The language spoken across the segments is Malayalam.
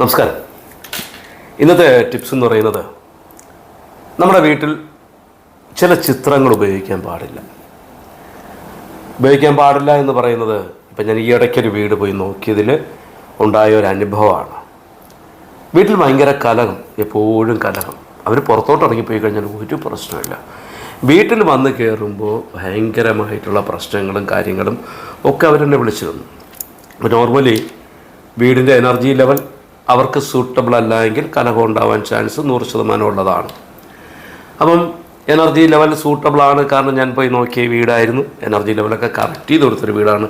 നമസ്കാരം. ഇന്നത്തെ ടിപ്സ് എന്ന് പറയുന്നത് നമ്മുടെ വീട്ടിൽ ചില ചിത്രങ്ങൾ ഉപയോഗിക്കാൻ പാടില്ല. ഉപയോഗിക്കാൻ പാടില്ല എന്ന് പറയുന്നത് ഇപ്പം ഞാൻ ഈ ഇടയ്ക്കൊരു വീട് പോയി നോക്കിയതിൽ ഉണ്ടായ ഒരു അനുഭവമാണ്. വീട്ടിൽ ഭയങ്കര കലഹം എപ്പോഴും കലഹം. അവർ പുറത്തോട്ട് ഇറങ്ങിപ്പോയി കഴിഞ്ഞാൽ ഒരു പ്രശ്നമില്ല വീട്ടിൽ വന്ന് കയറുമ്പോൾ ഭയങ്കരമായിട്ടുള്ള പ്രശ്നങ്ങളും കാര്യങ്ങളും ഒക്കെ അവരെന്നെ വിളിച്ചിരുന്നു. നോർമലി വീടിന്റെ എനർജി ലെവൽ അവർക്ക് സൂട്ടബിൾ അല്ല എങ്കിൽ കലഹം ഉണ്ടാവാൻ ചാൻസ് നൂറ് ശതമാനം ഉള്ളതാണ്. അപ്പം എനർജി ലെവൽ സൂട്ടബിൾ ആണ്. കാരണം ഞാൻ പോയി നോക്കിയ വീടായിരുന്നു. എനർജി ലെവലൊക്കെ കറക്റ്റ് ചെയ്ത് കൊടുത്തൊരു വീടാണ്.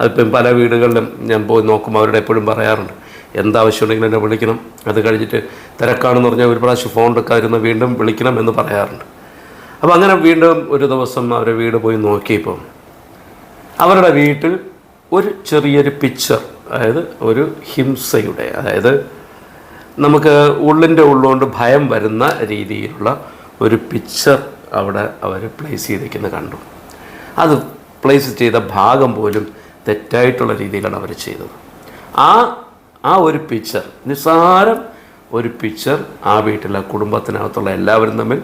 അതിപ്പം പല വീടുകളിലും ഞാൻ പോയി നോക്കുമ്പോൾ അവരുടെ എപ്പോഴും പറയാറുണ്ട് എന്താവശ്യമുണ്ടെങ്കിലും എന്നെ വിളിക്കണം. അത് കഴിഞ്ഞിട്ട് തിരക്കാണെന്ന് പറഞ്ഞാൽ ഒരു പ്രാവശ്യം ഫോൺ എടുക്കാതിരുന്ന് വീണ്ടും വിളിക്കണം എന്ന് പറയാറുണ്ട്. അപ്പോൾ അങ്ങനെ വീണ്ടും ഒരു ദിവസം അവരെ വീട് പോയി നോക്കിയപ്പോൾ അവരുടെ വീട്ടിൽ ഒരു ചെറിയൊരു പിക്ചർ അതായത് ഒരു ഹിംസയുടെ അതായത് നമുക്ക് ഉള്ളിന്റെ ഉള്ളുകൊണ്ട് ഭയം വരുന്ന രീതിയിലുള്ള ഒരു പിക്ചർ അവിടെ അവർ പ്ലേസ് ചെയ്തിരിക്കുന്നത് കണ്ടു. അത് പ്ലേസ് ചെയ്ത ഭാഗം പോലും തെറ്റായിട്ടുള്ള രീതിയിലാണ് അവർ ചെയ്തത്. ആ ആ ഒരു പിക്ചർ നിസ്സാരം ഒരു പിക്ചർ ആ വീട്ടിലെ കുടുംബത്തിനകത്തുള്ള എല്ലാവരും തമ്മിൽ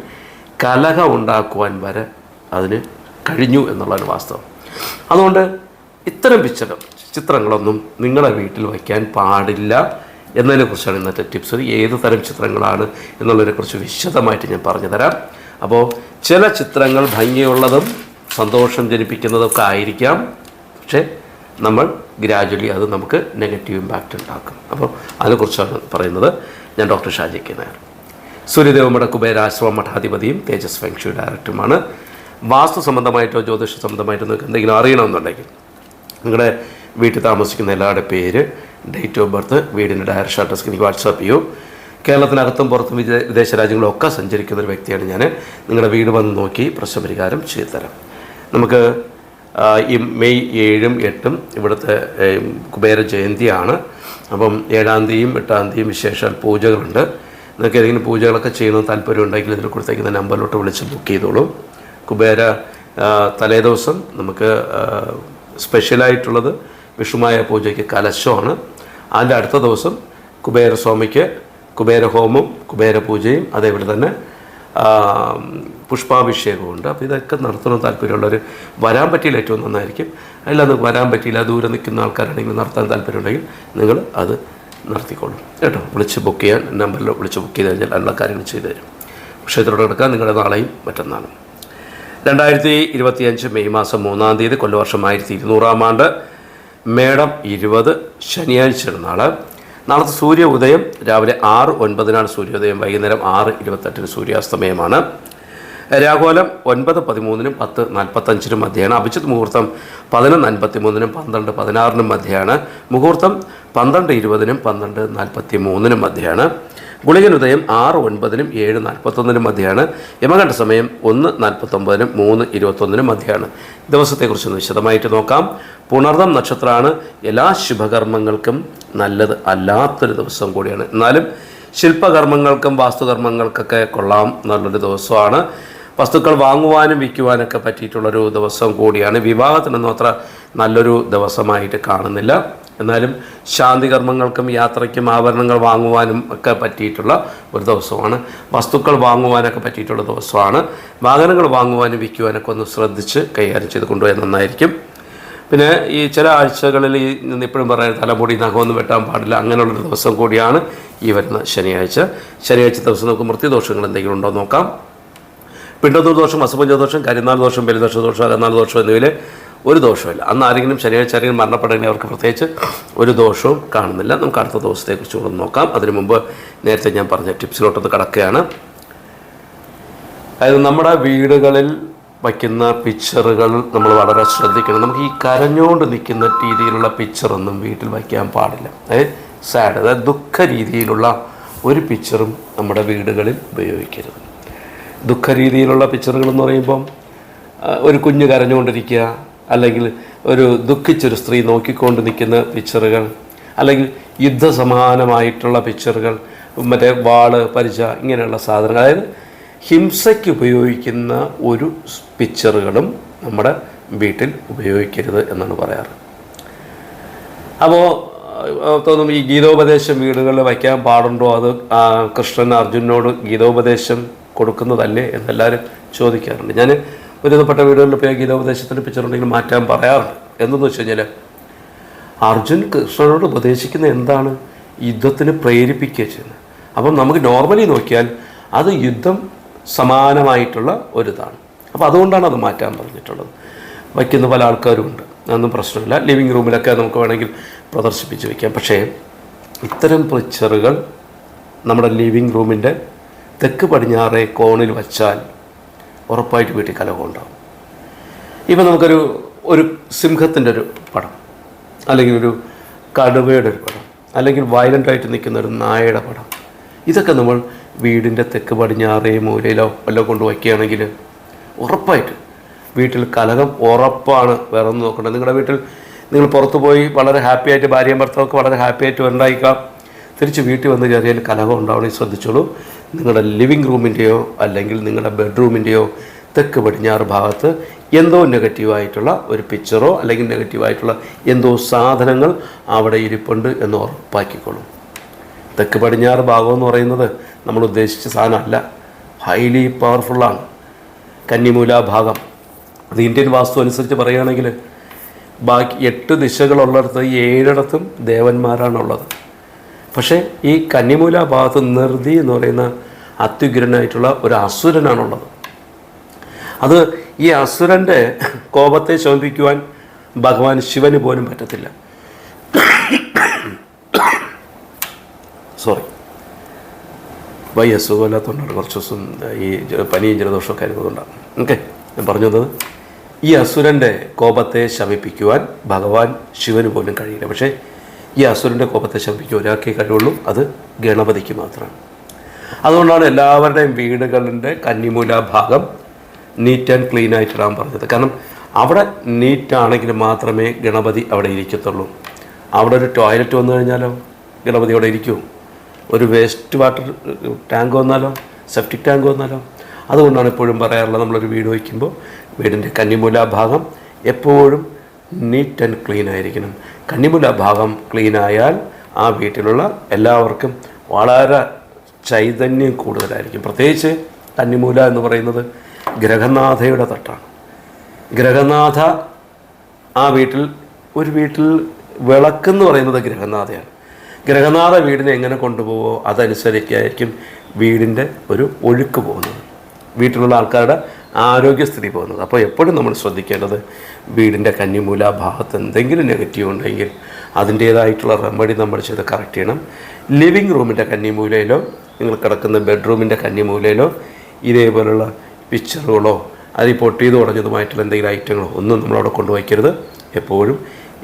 കലഹം ഉണ്ടാക്കുവാൻ വരെ അതിന് കഴിഞ്ഞു എന്നുള്ളൊരു വാസ്തവം. അതുകൊണ്ട് ഇത്തരം പിക്ചർ ചിത്രങ്ങളൊന്നും നിങ്ങളുടെ വീട്ടിൽ വയ്ക്കാൻ പാടില്ല എന്നതിനെ കുറിച്ചാണ് ഇന്നത്തെ ടിപ്സ്. ഏത് തരം ചിത്രങ്ങളാണ് എന്നുള്ളതിനെക്കുറിച്ച് വിശദമായിട്ട് ഞാൻ പറഞ്ഞു തരാം അപ്പോൾ ചില ചിത്രങ്ങൾ ഭംഗിയുള്ളതും സന്തോഷം ജനിപ്പിക്കുന്നതൊക്കെ ആയിരിക്കാം. പക്ഷേ നമ്മൾ ഗ്രാജുവലി അത് നമുക്ക് നെഗറ്റീവ് ഇമ്പാക്റ്റ് ഉണ്ടാക്കും. അപ്പോൾ അതിനെക്കുറിച്ചാണ് പറയുന്നത് ഞാൻ ഡോക്ടർ ഷാജി കെ നായർ. സൂര്യദേവമഠ കുബേരാശ്രമ മഠാധിപതിയും തേജസ് ഫെങ്ഷു ഡയറക്ടറുമാണ്. വാസ്തു സംബന്ധമായിട്ടോ ജ്യോതിഷ സംബന്ധമായിട്ടോ നിങ്ങൾക്ക് എന്തെങ്കിലും അറിയണമെന്നുണ്ടെങ്കിൽ നിങ്ങളുടെ വീട്ടിൽ താമസിക്കുന്ന എല്ലാവരുടെ പേര് ഡേറ്റ് ഓഫ് ബർത്ത് വീടിന്റെ ഡയറക്ഷൻ അഡ്രസ് എനിക്ക് വാട്സാപ്പ് ചെയ്യൂ. കേരളത്തിനകത്തും പുറത്തും വിദേശ രാജ്യങ്ങളൊക്കെ സഞ്ചരിക്കുന്ന ഒരു വ്യക്തിയാണ് ഞാൻ നിങ്ങളുടെ വീട് വന്ന് നോക്കി പ്രശ്നപരിഹാരം ചെയ്തു തരാം നമുക്ക് ഈ മെയ് ഏഴും എട്ടും ഇവിടുത്തെ കുബേര ജയന്തിയാണ്. അപ്പം ഏഴാം തീയതിയും എട്ടാം തീയതിയും വിശേഷാൽ പൂജകളുണ്ട്. നിങ്ങൾക്ക് ഏതെങ്കിലും പൂജകളൊക്കെ ചെയ്യണമെന്ന് താല്പര്യം ഉണ്ടെങ്കിൽ ഇതിൽ കൊടുത്തേക്കുന്ന നമ്പറിലോട്ട് വിളിച്ച് ബുക്ക് ചെയ്തോളൂ. കുബേര തലേദിവസം നമുക്ക് സ്പെഷ്യലായിട്ടുള്ളത് വിഷുമായ പൂജയ്ക്ക് കലശമാണ്. അതിന്റെ അടുത്ത ദിവസം കുബേരസ്വാമിക്ക് കുബേരഹോമം കുബേരപൂജയും അതേപോലെ തന്നെ പുഷ്പാഭിഷേകമുണ്ട് അപ്പോൾ ഇതൊക്കെ നടത്തണം താല്പര്യമുള്ളവർ വരാൻ പറ്റിയില്ല ഏറ്റവും നന്നായിരിക്കും. അല്ലാതെ വരാൻ പറ്റിയില്ല ദൂരെ നിൽക്കുന്ന ആൾക്കാരാണെങ്കിൽ നടത്താൻ താല്പര്യമുണ്ടെങ്കിൽ നിങ്ങൾ അത് നടത്തിക്കോളും. കേട്ടോ? വിളിച്ച് ബുക്ക് ചെയ്യാൻ നമ്പറിൽ വിളിച്ച് ബുക്ക് ചെയ്ത് കഴിഞ്ഞാൽ എല്ലാ കാര്യങ്ങളും ചെയ്തു തരും. ക്ഷേത്രത്തോട് നടക്കാൻ നിങ്ങളുടെ നാളെയും മറ്റന്നാളും. രണ്ടായിരത്തി ഇരുപത്തിയഞ്ച് മെയ് മാസം മൂന്നാം തീയതി കൊല്ലവർഷം ആയിരത്തി ഇരുന്നൂറാം ആണ്ട്. മേടം ഇരുപത് ശനിയാഴ്ച നാൾ നാളത്തെ സൂര്യ ഉദയം രാവിലെ ആറ് ഒൻപതിനാണ് സൂര്യോദയം വൈകുന്നേരം ആറ് ഇരുപത്തെട്ടിന് സൂര്യാസ്തമയമാണ്. രാഘോലം ഒൻപത് പതിമൂന്നിനും പത്ത് നാൽപ്പത്തഞ്ചിനും മധ്യയാണ്. അഭിജിത് മുഹൂർത്തം പതിനൊന്ന് അൻപത്തി മൂന്നിനും പന്ത്രണ്ട് പതിനാറിനും മധ്യയാണ്. മുഹൂർത്തം പന്ത്രണ്ട് ഇരുപതിനും പന്ത്രണ്ട് നാൽപ്പത്തി മൂന്നിനും മധ്യയാണ്. ഗുളികൻ ഉദയം ആറ് ഒൻപതിനും ഏഴ് നാൽപ്പത്തൊന്നിനും മധ്യയാണ് യമകണ്ഠ സമയം ഒന്ന് നാൽപ്പത്തൊമ്പതിനും മൂന്ന് ഇരുപത്തൊന്നിനും മധ്യയാണ് ദിവസത്തെക്കുറിച്ചൊന്ന് വിശദമായിട്ട് നോക്കാം. പുണർദം നക്ഷത്രമാണ് എല്ലാ ശുഭകർമ്മങ്ങൾക്കും നല്ലത് അല്ലാത്തൊരു ദിവസം കൂടിയാണ്. എന്നാലും ശില്പകർമ്മങ്ങൾക്കും വാസ്തുകർമ്മങ്ങൾക്കൊക്കെ കൊള്ളാം നല്ലൊരു ദിവസമാണ്. വസ്തുക്കൾ വാങ്ങുവാനും വിൽക്കുവാനൊക്കെ പറ്റിയിട്ടുള്ളൊരു ദിവസം കൂടിയാണ്. വിവാഹത്തിനൊന്നും അത്ര നല്ലൊരു ദിവസമായിട്ട് കാണുന്നില്ല. എന്നാലും ശാന്തി കർമ്മങ്ങൾക്കും യാത്രയ്ക്കും ആഭരണങ്ങൾ വാങ്ങുവാനും ഒക്കെ പറ്റിയിട്ടുള്ള ഒരു ദിവസമാണ്. വസ്തുക്കൾ വാങ്ങുവാനൊക്കെ പറ്റിയിട്ടുള്ള ദിവസമാണ്. വാഹനങ്ങൾ വാങ്ങുവാനും വിൽക്കുവാനൊക്കെ ഒന്ന് ശ്രദ്ധിച്ച് കൈകാര്യം ചെയ്ത് കൊണ്ടുപോയാൽ നന്നായിരിക്കും. പിന്നെ ഈ ചില ആഴ്ചകളിൽ ഈ ഇപ്പോഴും പറയാൻ തലമുടി നഖമൊന്നും വെട്ടാൻ പാടില്ല. അങ്ങനെയുള്ളൊരു ദിവസം കൂടിയാണ് ഈ വരുന്ന ശനിയാഴ്ച. ശനിയാഴ്ച ദിവസം നമുക്ക് മൃത്യുദോഷങ്ങൾ എന്തെങ്കിലും ഉണ്ടോ നോക്കാം. പിണ്ടത്തൂർ ദോഷം അസുപഞ്ച ദോഷം കരിനാൾ ദോഷം ബലിദോഷ ദോഷം അരനാൾ ദോഷം എന്നിവയിൽ ഒരു ദോഷമില്ല അന്ന് ആരെങ്കിലും ശനിയാഴ്ച ആരെങ്കിലും മരണപ്പെടുകയാണെങ്കിൽ അവർക്ക് പ്രത്യേകിച്ച് ഒരു ദോഷവും കാണുന്നില്ല. നമുക്ക് അടുത്ത ദിവസത്തെക്കുറിച്ച് കൂടെ നോക്കാം. അതിനു മുമ്പ് നേരത്തെ ഞാൻ പറഞ്ഞ ടിപ്സിലോട്ടൊന്ന് കടക്കുകയാണ്. അതായത് നമ്മുടെ വീടുകളിൽ വയ്ക്കുന്ന പിക്ചറുകൾ നമ്മൾ വളരെ ശ്രദ്ധിക്കണം. നമുക്ക് ഈ കരഞ്ഞുകൊണ്ട് നിൽക്കുന്ന രീതിയിലുള്ള പിക്ചറൊന്നും വീട്ടിൽ വയ്ക്കാൻ പാടില്ല. അതായത് സാഡ് അതായത് ദുഃഖ രീതിയിലുള്ള ഒരു പിക്ചറും നമ്മുടെ വീടുകളിൽ ഉപയോഗിക്കരുത്. ദുഃഖ രീതിയിലുള്ള പിക്ചറുകൾ എന്ന് പറയുമ്പം ഒരു കുഞ്ഞ് കരഞ്ഞുകൊണ്ടിരിക്കുക അല്ലെങ്കിൽ ഒരു ദുഃഖിച്ചൊരു സ്ത്രീ നോക്കിക്കൊണ്ട് നിൽക്കുന്ന പിക്ചറുകൾ അല്ലെങ്കിൽ യുദ്ധസമാനമായിട്ടുള്ള പിക്ചറുകൾ മറ്റേ വാൾ പരിച ഇങ്ങനെയുള്ള സാധനങ്ങൾ. അതായത് ഹിംസയ്ക്ക് ഉപയോഗിക്കുന്ന ഒരു പിക്ചറുകളും നമ്മുടെ വീട്ടിൽ ഉപയോഗിക്കരുത് എന്നാണ് പറയാറ്. അപ്പോൾ തോന്നും ഈ ഗീതോപദേശം വീടുകളിൽ വയ്ക്കാൻ പാടുണ്ടോ? അത് കൃഷ്ണൻ അർജുനോട് ഗീതോപദേശം കൊടുക്കുന്നതല്ലേ എന്നെല്ലാവരും ചോദിക്കാറുണ്ട്. ഞാൻ ഒരുവിധപ്പെട്ട വീടുകളിൽ പോയി ഗീതോപദേശത്തിന്റെ പിക്ചറുണ്ടെങ്കിൽ മാറ്റാൻ പറയാറുണ്ട്. എന്തെന്ന് വെച്ച് കഴിഞ്ഞാൽ അർജുൻ കൃഷ്ണനോട് ഉപദേശിക്കുന്ന എന്താണ് യുദ്ധത്തിന് പ്രേരിപ്പിക്കുക ചെയ്യുന്നത്? അപ്പം നമുക്ക് നോർമലി നോക്കിയാൽ അത് യുദ്ധം സമാനമായിട്ടുള്ള ഒരിതാണ്. അപ്പോൾ അതുകൊണ്ടാണ് അത് മാറ്റാൻ പറഞ്ഞിട്ടുള്ളത്. വയ്ക്കുന്ന പല ആൾക്കാരും ഉണ്ട്. അതൊന്നും പ്രശ്നമില്ല. ലിവിങ് റൂമിലൊക്കെ നമുക്ക് വേണമെങ്കിൽ പ്രദർശിപ്പിച്ച് വയ്ക്കാം. പക്ഷേ ഇത്തരം പിക്ചറുകൾ നമ്മുടെ ലിവിങ് റൂമിന്റെ തെക്ക് പടിഞ്ഞാറേ കോണിൽ വച്ചാൽ ഉറപ്പായിട്ട് വീട്ടിൽ കലഹം ഉണ്ടാവും. ഇപ്പം നമുക്കൊരു ഒരു സിംഹത്തിന്റെ ഒരു പടം അല്ലെങ്കിൽ ഒരു കടുവയുടെ ഒരു പടം അല്ലെങ്കിൽ വയലന്റായിട്ട് നിൽക്കുന്ന ഒരു നായയുടെ പടം ഇതൊക്കെ നമ്മൾ വീടിന്റെ തെക്ക് പടിഞ്ഞാറേ മൂലയിലോ വല്ലതും കൊണ്ട് വയ്ക്കുകയാണെങ്കിൽ ഉറപ്പായിട്ട് വീട്ടിൽ കലഹം ഉറപ്പാണ് വേറെ ഒന്നും നോക്കണ്ട. നിങ്ങളുടെ വീട്ടിൽ നിങ്ങൾ പുറത്തു പോയി വളരെ ഹാപ്പി ആയിട്ട് ഭാര്യയും ഭർത്താവൊക്കെ വളരെ ഹാപ്പി ആയിട്ട് ഉണ്ടായിക്കാം. തിരിച്ച് വീട്ടിൽ വന്ന് കയറിയാൽ കലഹം ഉണ്ടാവണമെങ്കിൽ ശ്രദ്ധിച്ചോളൂ. നിങ്ങളുടെ ലിവിങ് റൂമിന്റെയോ അല്ലെങ്കിൽ നിങ്ങളുടെ ബെഡ്റൂമിന്റെയോ തെക്ക് പടിഞ്ഞാറ് ഭാഗത്ത് എന്തോ നെഗറ്റീവായിട്ടുള്ള ഒരു പിക്ചറോ അല്ലെങ്കിൽ നെഗറ്റീവായിട്ടുള്ള എന്തോ സാധനങ്ങൾ അവിടെ ഇരിപ്പുണ്ട് എന്ന് ഉറപ്പാക്കിക്കൊള്ളും. തെക്ക് പടിഞ്ഞാറ് ഭാഗം എന്ന് പറയുന്നത് നമ്മൾ ഉദ്ദേശിച്ച സാധനമല്ല. ഹൈലി പവർഫുള്ളാണ് കന്നിമൂല ഭാഗം. അത് ഇന്ത്യൻ വാസ്തു അനുസരിച്ച് പറയുകയാണെങ്കിൽ ബാക്കി എട്ട് ദിശകളുള്ളിടത്ത് ഏഴിടത്തും ദേവന്മാരാണുള്ളത്. പക്ഷേ ഈ കന്നിമൂല ഭാഗത്ത് നിർതി എന്ന് പറയുന്ന അത്യുഗ്രനായിട്ടുള്ള ഒരു അസുരനാണുള്ളത്. അത് ഈ അസുരന്റെ കോപത്തെ ശോഭിക്കുവാൻ ഭഗവാൻ ശിവന് പോലും പറ്റത്തില്ല. സോറി വയ്യ സുഖമില്ലാത്തതുകൊണ്ടാണ് കുറച്ച് ദിവസം ഈ പനിയും ജലദോഷമൊക്കെ ആയിരുന്നതുകൊണ്ടാണ് ഓക്കെ ഞാൻ പറഞ്ഞത് ഈ അസുരന്റെ കോപത്തെ ശമിപ്പിക്കുവാൻ ഭഗവാൻ ശിവന് പോലും കഴിയില്ല. പക്ഷേ ഈ അസുരന്റെ കോപത്തെ ശമിപ്പിക്കാൻ ഒരാൾക്കേ കഴിവുള്ളൂ അത് ഗണപതിക്ക് മാത്രമാണ്. അതുകൊണ്ടാണ് എല്ലാവരുടെയും വീടുകളുടെ കന്നിമൂല ഭാഗം നീറ്റ് ആൻഡ് ക്ലീൻ ആയിട്ടിടാൻ പറഞ്ഞത്. കാരണം അവിടെ നീറ്റാണെങ്കിൽ മാത്രമേ ഗണപതി അവിടെ ഇരിക്കത്തുള്ളൂ. അവിടെ ഒരു ടോയ്ലറ്റ് വന്നു കഴിഞ്ഞാലോ ഗണപതി അവിടെ ഇരിക്കും. ഒരു വേസ്റ്റ് വാട്ടർ ടാങ്ക് വന്നാലോ സെപ്റ്റിക് ടാങ്ക് വന്നാലോ. അതുകൊണ്ടാണ് എപ്പോഴും പറയാറുള്ളത് നമ്മളൊരു വീട് വയ്ക്കുമ്പോൾ വീടിന്റെ കന്നിമൂല ഭാഗം എപ്പോഴും നീറ്റ് ആൻഡ് ക്ലീൻ ആയിരിക്കണം. കണ്ണിമുല ഭാഗം ക്ലീനായാൽ ആ വീട്ടിലുള്ള എല്ലാവർക്കും വളരെ ചൈതന്യം കൂടുതലായിരിക്കും. പ്രത്യേകിച്ച് കന്നിമൂല എന്ന് പറയുന്നത് ഗ്രഹനാഥയുടെ തട്ടാണ്. ഗ്രഹനാഥ ആ വീട്ടിൽ ഒരു വീട്ടിൽ വിളക്കെന്ന് പറയുന്നത് ഗ്രഹനാഥയാണ്. ഗ്രഹനാഥ വീടിനെ എങ്ങനെ കൊണ്ടുപോവോ അതനുസരിച്ചായിരിക്കും വീടിന്റെ ഒരു ഒഴുക്ക് പോകുന്നത്. വീട്ടിലുള്ള ആൾക്കാരുടെ ആരോഗ്യസ്ഥിതി പോകുന്നത്. അപ്പോൾ എപ്പോഴും നമ്മൾ ശ്രദ്ധിക്കേണ്ടത് വീടിന്റെ കന്നിമൂല ഭാഗത്ത് എന്തെങ്കിലും നെഗറ്റീവ് ഉണ്ടെങ്കിൽ അതിന്റേതായിട്ടുള്ള റെമഡി നമ്മൾ ചെയ്ത് കറക്റ്റ് ചെയ്യണം. ലിവിങ് റൂമിന്റെ കന്നിമൂലയിലോ നിങ്ങൾ കിടക്കുന്ന ബെഡ്റൂമിന്റെ കന്നിമൂലയിലോ ഇതേപോലുള്ള പിക്ചറുകളോ അതിൽ പൊട്ടിയത് ഉടഞ്ഞതുമായിട്ടുള്ള എന്തെങ്കിലും ഐറ്റങ്ങളോ ഒന്നും നമ്മളവിടെ കൊണ്ടുവയ്ക്കരുത്. എപ്പോഴും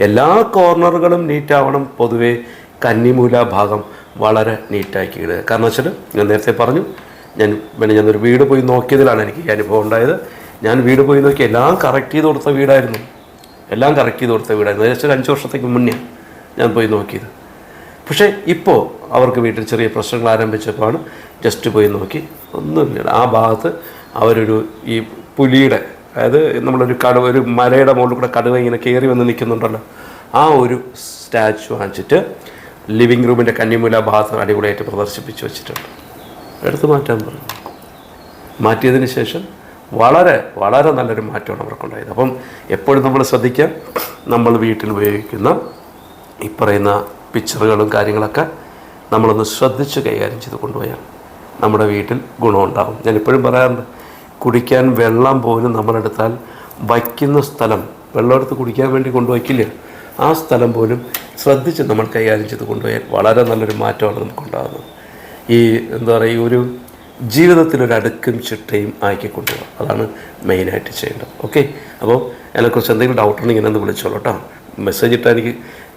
എല്ലാ കോർണറുകളും നീറ്റാവണം പൊതുവേ കന്നിമൂല ഭാഗം വളരെ നീറ്റാക്കി ഇടുക. കാരണം വെച്ചാൽ ഞാൻ നേരത്തെ പറഞ്ഞു ഞാൻ പിന്നെ ഞാനൊരു വീട് പോയി നോക്കിയതിലാണ് എനിക്ക് ഈ അനുഭവം ഉണ്ടായത്. ഞാൻ വീട് പോയി നോക്കി എല്ലാം കറക്റ്റ് ചെയ്ത് കൊടുത്ത വീടായിരുന്നു. എല്ലാം കറക്റ്റ് ചെയ്ത് കൊടുത്ത വീടായിരുന്നു. ഏകദേശം ഒരു അഞ്ച് വർഷത്തേക്ക് മുന്നേ ഞാൻ പോയി നോക്കിയത്. പക്ഷേ ഇപ്പോൾ അവർക്ക് വീട്ടിൽ ചെറിയ പ്രശ്നങ്ങൾ ആരംഭിച്ചപ്പോഴാണ് ജസ്റ്റ് പോയി നോക്കി. ഒന്നുമില്ല. ആ ഭാഗത്ത് അവരൊരു ഈ പുലിയുടെ അതായത് നമ്മളൊരു കടുവ ഒരു മലയുടെ മുകളിൽ കൂടെ കടുവ ഇങ്ങനെ കയറി വന്ന് നിൽക്കുന്നുണ്ടല്ലോ. ആ ഒരു സ്റ്റാച്ചു വാങ്ങിച്ചിട്ട് ലിവിങ് റൂമിന്റെ കന്നിമൂല ഭാഗത്ത് അടിപൊളിയായിട്ട് പ്രദർശിപ്പിച്ച് വെച്ചിട്ടുണ്ട്. എടുത്ത് മാറ്റാൻ പറഞ്ഞു. മാറ്റിയതിന് ശേഷം വളരെ വളരെ നല്ലൊരു മാറ്റമാണ് അവർക്കുണ്ടായത്. അപ്പം എപ്പോഴും നമ്മൾ ശ്രദ്ധിക്കുക നമ്മൾ വീട്ടിൽ ഉപയോഗിക്കുന്ന ഈ പറയുന്ന പിക്ചറുകളും കാര്യങ്ങളൊക്കെ നമ്മളൊന്ന് ശ്രദ്ധിച്ച് കൈകാര്യം ചെയ്ത് കൊണ്ടുപോയാൽ നമ്മുടെ വീട്ടിൽ ഗുണമുണ്ടാകും ഞാൻ എപ്പോഴും പറയാറുണ്ട് കുടിക്കാൻ വെള്ളം പോലും നമ്മളെടുത്താൽ വയ്ക്കുന്ന സ്ഥലം വെള്ളം എടുത്ത് കുടിക്കാൻ വേണ്ടി കൊണ്ടുവയ്ക്കില്ല ആ സ്ഥലം പോലും ശ്രദ്ധിച്ച് നമ്മൾ കൈകാര്യം ചെയ്ത് കൊണ്ടുപോയാൽ വളരെ നല്ലൊരു മാറ്റമാണ് നമുക്കുണ്ടാകുന്നത്. ഈ എന്താ പറയുക ഈ ഒരു ജീവിതത്തിലൊരു അടുക്കും ചിട്ടയും ആക്കി കൊണ്ടുപോകുക അതാണ് മെയിനായിട്ട് ചെയ്യേണ്ടത്. ഓക്കെ അപ്പോൾ അതിനെക്കുറിച്ച് എന്തെങ്കിലും ഡൗട്ട് ഉണ്ടെങ്കിൽ എന്നെ ഒന്ന് വിളിച്ചോളൂ കേട്ടോ മെസ്സേജ് ഇട്ടാൽ എനിക്ക്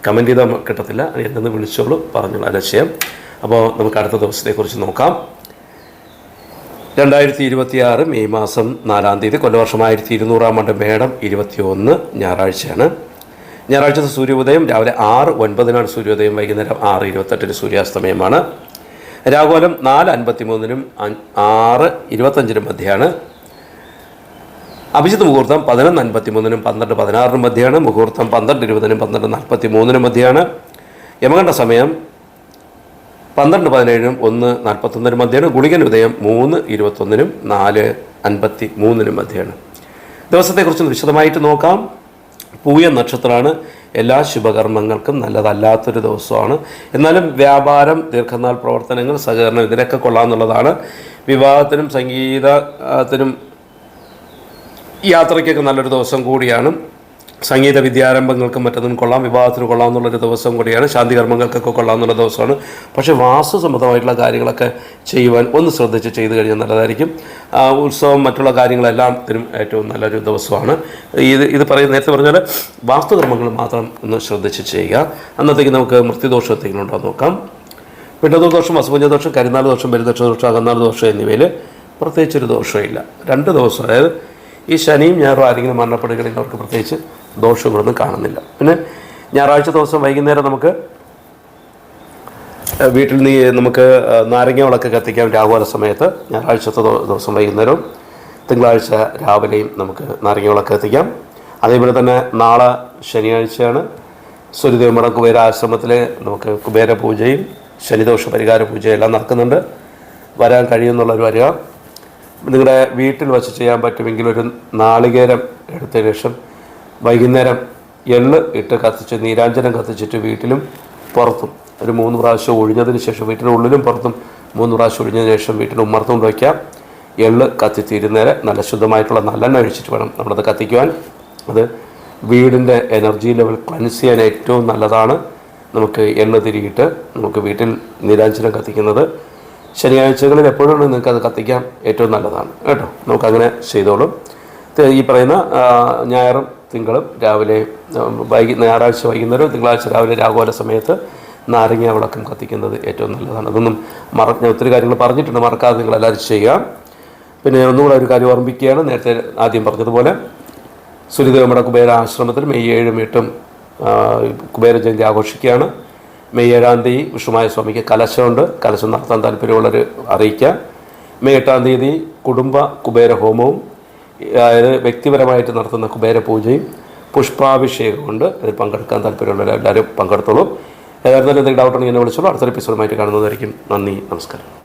കമന്റ് ചെയ്താൽ കിട്ടത്തില്ല. എന്നെ വിളിച്ചോളൂ പറഞ്ഞോളൂ. അല്ല ചെയ്യാം. അപ്പോൾ നമുക്ക് അടുത്ത ദിവസത്തെക്കുറിച്ച് നോക്കാം. രണ്ടായിരത്തി ഇരുപത്തി ആറ് മെയ് മാസം നാലാം തീയതി കൊല്ലവർഷം ആയിരത്തി ഇരുന്നൂറാം ആണ്ട് മേടം ഇരുപത്തിയൊന്ന് ഞായറാഴ്ചയാണ്. ഞായറാഴ്ചത്തെ സൂര്യോദയം രാവിലെ ആറ് ഒൻപതിനാണ് സൂര്യോദയം. വൈകുന്നേരം ആറ് ഇരുപത്തെട്ടിന് സൂര്യാസ്തമയമാണ്. രാഘോലം നാല് അൻപത്തി മൂന്നിനും ആറ് ഇരുപത്തഞ്ചിനും മധ്യയാണ് അഭിജിത്ത് മുഹൂർത്തം പതിനൊന്ന് അൻപത്തി മൂന്നിനും പന്ത്രണ്ട് പതിനാറിനും മധ്യയാണ് മുഹൂർത്തം പന്ത്രണ്ട് ഇരുപതിനും പന്ത്രണ്ട് നാൽപ്പത്തി മൂന്നിനും മധ്യയാണ് യമകണ്ഠ സമയം പന്ത്രണ്ട് പതിനേഴിനും ഒന്ന് നാൽപ്പത്തൊന്നിനും മധ്യയാണ് ഗുളികൻ ഉദയം മൂന്ന് ഇരുപത്തൊന്നിനും നാല് അൻപത്തി മൂന്നിനും മധ്യയാണ് ദിവസത്തെക്കുറിച്ച് വിശദമായിട്ട് നോക്കാം. പൂയ നക്ഷത്രമാണ് എല്ലാ ശുഭകർമ്മങ്ങൾക്കും നല്ലതല്ലാത്തൊരു ദിവസമാണ്. എന്നാലും വ്യാപാരം ദീർഘനാൾ പ്രവർത്തനങ്ങൾ സഹകരണം ഇതിനൊക്കെ കൊള്ളാമെന്നുള്ളതാണ് വിവാഹത്തിനും സംഗീതത്തിനും യാത്രയ്ക്കൊക്കെ നല്ലൊരു ദിവസം കൂടിയാണ്. സംഗീത വിദ്യാരംഭങ്ങൾക്കും മറ്റൊന്നും കൊള്ളാം വിവാഹത്തിന് കൊള്ളാം എന്നുള്ളൊരു ദിവസം കൂടിയാണ് ശാന്തി കർമ്മങ്ങൾക്കൊക്കെ കൊള്ളാം എന്നുള്ള ദിവസമാണ്. പക്ഷേ വാസ്തു സംബന്ധമായിട്ടുള്ള കാര്യങ്ങളൊക്കെ ചെയ്യുവാൻ ഒന്ന് ശ്രദ്ധിച്ച് ചെയ്തു കഴിഞ്ഞാൽ നല്ലതായിരിക്കും. ഉത്സവം മറ്റുള്ള കാര്യങ്ങളെല്ലാത്തിനും ഏറ്റവും നല്ലൊരു ദിവസമാണ്. ഇത് ഇത് പറയുന്ന നേരത്തെ പറഞ്ഞാൽ വാസ്തുകർമ്മങ്ങൾ മാത്രം ഒന്ന് ശ്രദ്ധിച്ച് ചെയ്യുക. അന്നത്തേക്ക് നമുക്ക് മൃത്യുദോഷം എന്തെങ്കിലും ഉണ്ടോ നോക്കാം. പിണ്ടദോഷം ദോഷം കരിനാൾ ദോഷം ബലിദോഷ ദോഷം അകന്നാൾ ദോഷം എന്നിവയിൽ പ്രത്യേകിച്ചൊരു ദോഷമില്ല രണ്ട് ദിവസം അതായത് ഈ ശനിയും ഞായറും ആരെങ്കിലും മരണപ്പെടുകയാണെങ്കിൽ അവർക്ക് പ്രത്യേകിച്ച് ദോഷങ്ങളൊന്നും കാണുന്നില്ല. പിന്നെ ഞായറാഴ്ച ദിവസം വൈകുന്നേരം നമുക്ക് വീട്ടിൽ നീ നമുക്ക് നാരങ്ങ വിളക്ക് കത്തിക്കാം രാഹുകാല സമയത്ത് ഞായറാഴ്ചത്തെ ദിവസം വൈകുന്നേരവും തിങ്കളാഴ്ച രാവിലെയും നമുക്ക് നാരങ്ങ വിളക്ക് കത്തിക്കാം. അതേപോലെ തന്നെ നാളെ ശനിയാഴ്ചയാണ് സൂര്യദേവമട കുബേര ആശ്രമത്തിൽ നമുക്ക് കുബേര പൂജയും ശനിദോഷ പരിഹാര പൂജയും എല്ലാം നടക്കുന്നുണ്ട്. വരാൻ കഴിയുമെന്നുള്ളവർ വരിക. നിങ്ങളുടെ വീട്ടിൽ വച്ച് ചെയ്യാൻ പറ്റുമെങ്കിൽ ഒരു നാളികേരം എടുത്തതിന് ശേഷം വൈകുന്നേരം എള്ള് ഇട്ട് കത്തിച്ച് നീരാഞ്ജനം കത്തിച്ചിട്ട് വീട്ടിലും പുറത്തും ഒരു മൂന്ന് പ്രാവശ്യം ഒഴിഞ്ഞതിന് ശേഷം വീട്ടിന്റെ ഉള്ളിലും പുറത്തും മൂന്ന് പ്രാവശ്യം ഒഴിഞ്ഞതിന് ശേഷം വീട്ടിൽ ഉമ്മർത്തും വയ്ക്കാം. എള്ള് കത്തിത്തീരുന്നേരെ നല്ല ശുദ്ധമായിട്ടുള്ള നല്ലെണ്ണ ഒഴിച്ചിട്ട് വേണം നമ്മളത് കത്തിക്കുവാൻ. അത് വീടിന്റെ എനർജി ലെവൽ ക്ലൻസ് ചെയ്യാൻ ഏറ്റവും നല്ലതാണ്. നമുക്ക് എണ്ണ തിരിയിട്ട് നമുക്ക് വീട്ടിൽ നീരാഞ്ജനം കത്തിക്കുന്നത് ശനിയാഴ്ചകളിൽ എപ്പോഴും നിങ്ങൾക്ക് അത് കത്തിക്കാം ഏറ്റവും നല്ലതാണ്. കേട്ടോ? നമുക്കങ്ങനെ ചെയ്തോളും. ഈ പറയുന്ന ഞായറും തിങ്കളും രാവിലെ വൈകി ഞായറാഴ്ച വൈകുന്നേരം തിങ്കളാഴ്ച രാവിലെ രാഘോല സമയത്ത് നാരങ്ങ വിളക്കം കത്തിക്കുന്നത് ഏറ്റവും നല്ലതാണ്. അതൊന്നും മറ ഞാൻ ഒത്തിരി കാര്യങ്ങൾ പറഞ്ഞിട്ടുണ്ട് മറക്കാതെ നിങ്ങൾ എല്ലാവരും ചെയ്യാം പിന്നെ ഒന്നുകൂടെ ഒരു കാര്യം ഓർമ്മിക്കുകയാണ് നേരത്തെ ആദ്യം പറഞ്ഞതുപോലെ സുരിദേവമ്മയുടെ കുബേര ആശ്രമത്തിൽ മെയ് ഏഴും എട്ടും കുബേര ജയന്തി ആഘോഷിക്കുകയാണ്. മെയ് ഏഴാം തീയതി വിഷ്ണുമായ സ്വാമിക്ക് കലശമുണ്ട്. കലശം നടത്താൻ താല്പര്യമുള്ളവർ അറിയിക്കുക. മെയ് എട്ടാം തീയതി കുടുംബ കുബേര ഹോമവും അതായത് വ്യക്തിപരമായിട്ട് നടത്തുന്ന കുബേര പൂജയും പുഷ്പാഭിഷേകമുണ്ട് അതിൽ പങ്കെടുക്കാൻ താല്പര്യമുള്ളവർ എല്ലാവരും പങ്കെടുത്തോളൂ. ഏതായിരുന്നാലും എന്തെങ്കിലും ഡൗട്ട് ഉണ്ടെങ്കിൽ എന്നെ വിളിച്ചോളൂ. അടുത്തൊരു എപ്പിസോഡുമായിട്ട് കാണുന്നതായിരിക്കും. നന്ദി നമസ്കാരം.